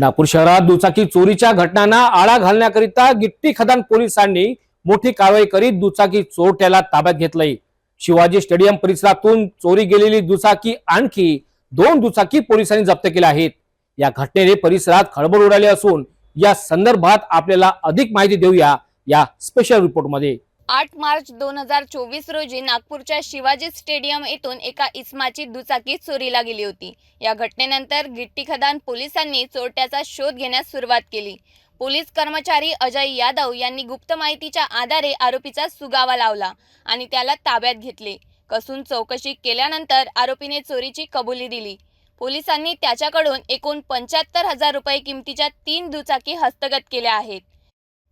नागपूर शहरात दुचाकी चोरीच्या घटनांना आळा घालण्याकरिता गिट्टी खदान पोलिसांनी मोठी कारवाई करीत दुचाकी चोरट्याला ताब्यात घेतलंय. शिवाजी स्टेडियम परिसरातून चोरी गेलेली दुचाकी आणखी दोन दुचाकी पोलिसांनी जप्त केल्या आहेत. या घटनेने परिसरात खळबळ उडाली असून या संदर्भात आपल्याला अधिक माहिती देऊया या स्पेशल रिपोर्टमध्ये आठ मार्च दोन हजार चोवीस रोजी नागपूरच्या शिवाजी स्टेडियम येथून एका इस्माची दुचाकी चोरीला गेली होती. या घटनेनंतर गिट्टी खदान पोलिसांनी चोरट्याचा शोध घेण्यास सुरुवात केली. पोलीस कर्मचारी अजय यादव यांनी गुप्त माहितीच्या आधारे आरोपीचा सुगावा लावला आणि त्याला ताब्यात घेतले. कसून चौकशी केल्यानंतर आरोपीने चोरीची कबुली दिली. पोलिसांनी त्याच्याकडून एकूण पंच्याहत्तर हजार रुपये किमतीच्या तीन दुचाकी हस्तगत केल्या आहेत.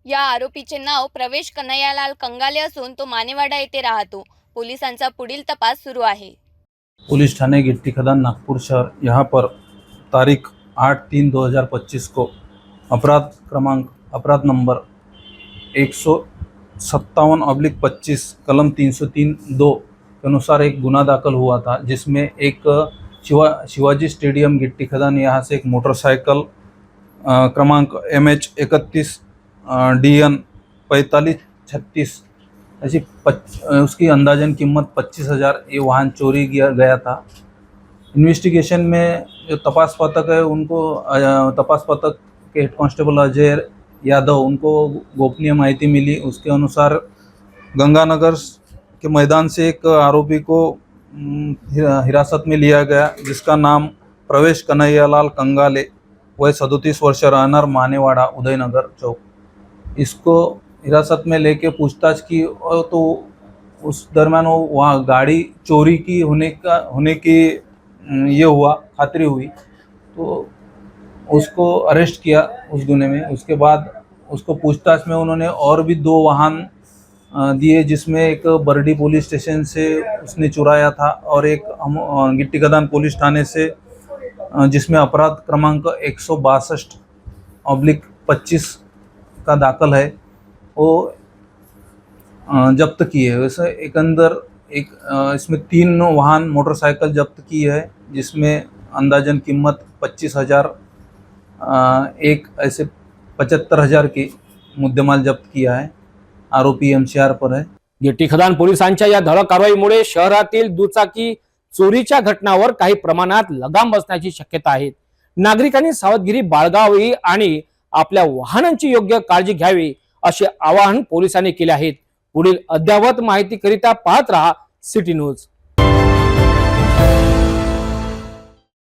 या आरोपीचे नाव प्रवेश कन्हैयालाल कंगाले असून तो मानेवाडा येथे राहतो. पोलिसांचा पुढील तपास सुरू आहे. पुलिस थाने गिट्टी खदान नागपुर शहर यहाँ पर तारीख आठ तीन दो हज़ार पच्चीस को अपराध क्रमांक अपराध नंबर एक सौ सत्तावन अब्लिक पच्चीस कलम तीन सौ तीन दो के अनुसार एक गुना दाखिल हुआ था जिसमें एक शिवा शिवाजी स्टेडियम गिट्टी खदान यहाँ से एक मोटरसाइकिल क्रमांक एम एच इकतीस डी एन पैंतालीस, छत्तीस, ऐसी उसकी अंदाजन कीमत पच्चीस हज़ार ये वाहन चोरी किया, गया था। इन्वेस्टिगेशन में जो तपास पथक है, उनको तपास पथक के हेड कांस्टेबल अजय यादव, उनको गोपनीय माहिती मिली। उसके अनुसार गंगानगर के मैदान से एक आरोपी को हिरासत में लिया गया, जिसका नाम प्रवेश कन्हैयालाल कंगाले, वह सदतीस वर्ष रहनार मानेवाड़ा, उदयनगर चौक। इसको हिरासत में लेके पूछताछ की और तो उस दरमियान वो वहाँ गाड़ी चोरी की होने का, होने की ये हुआ, खातरी हुई। तो उसको अरेस्ट किया उस गुने में। उसके बाद उसको पूछताछ में उन्होंने और भी दो वाहन दिए जिसमें एक बरडी पुलिस स्टेशन से उसने चुराया था और एक हम गिट्टी गदान पुलिस थाने से जिसमें अपराध क्रमांक एक सौ बासठ पच्चीस का दाखल है वो जब्त किए. वैसे एकंदर एक इसमें तीन वाहन मोटरसाइकिल जब्त की है जिसमें अंदाजन कीमत पच्चीस हजार एक ऐसे पचहत्तर हजार की मुद्देमाल जब्त किया है। आरोपी एम पर है। गिट्टी खदान पोलिसांच्या या धडक कारवाईमुळे शहरातील दुचाकी चोरीच्या घटनावर काही प्रमाणात लगाम बसण्याची शक्यता आहे. नागरिकांनी सावधगिरी बाळगावी आणि आपल्या वाहनांची योग्य काळजी घ्यावी असे आवाहन पोलिसांनी केले आहेत. पुढील अद्ययावत माहितीकरिता पाहत राहा सिटी न्यूज.